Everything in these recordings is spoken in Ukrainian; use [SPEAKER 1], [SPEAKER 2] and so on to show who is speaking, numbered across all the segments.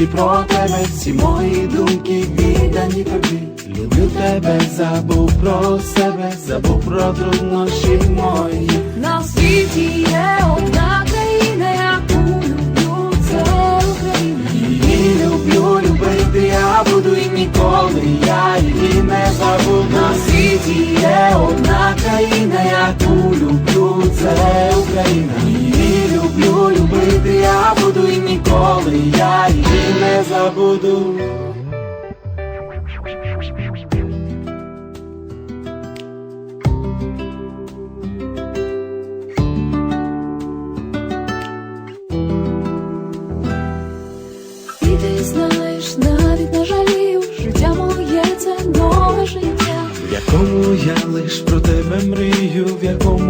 [SPEAKER 1] тільки про тебе, всі мої думки віддані тобі. Люблю тебе, забув про себе, забув про труднощі мої.
[SPEAKER 2] на світі є одна
[SPEAKER 1] я буду і ніколи я її не забуду. І
[SPEAKER 2] ти знаєш, навіть не жалію, життя моє це нове життя.
[SPEAKER 1] В якому я лиш про тебе мрію, в якому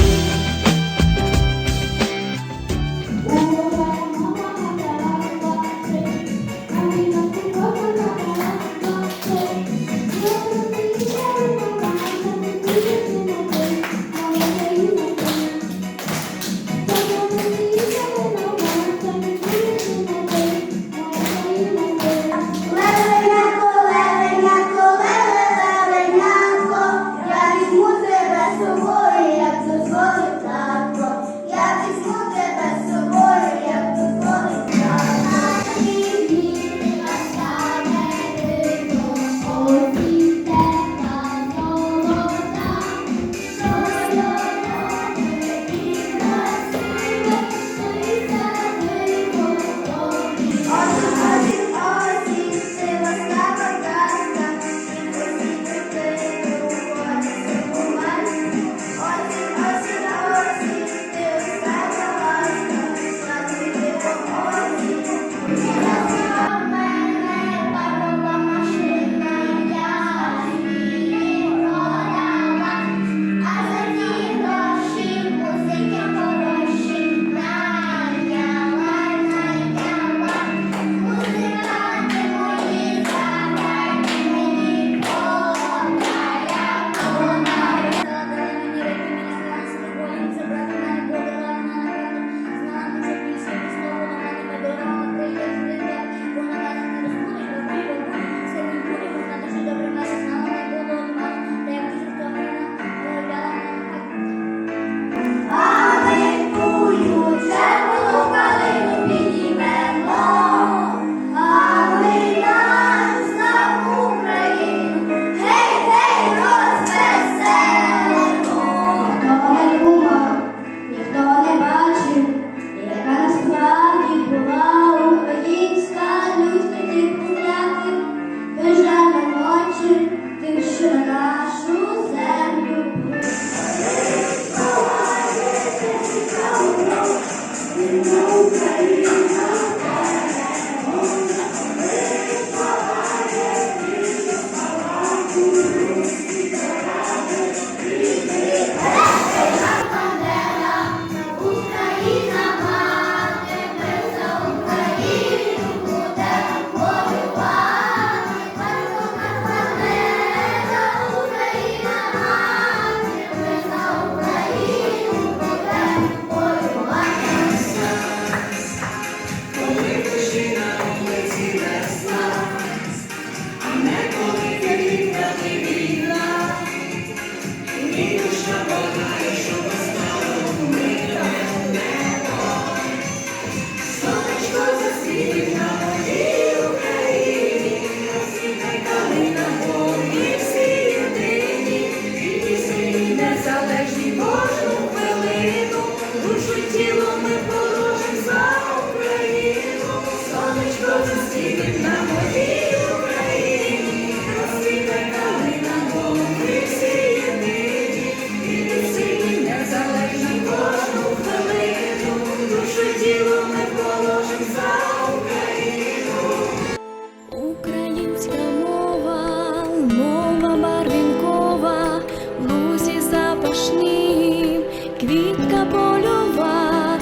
[SPEAKER 1] квітка польова,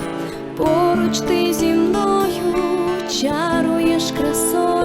[SPEAKER 1] поруч ти зі мною чаруєш красою.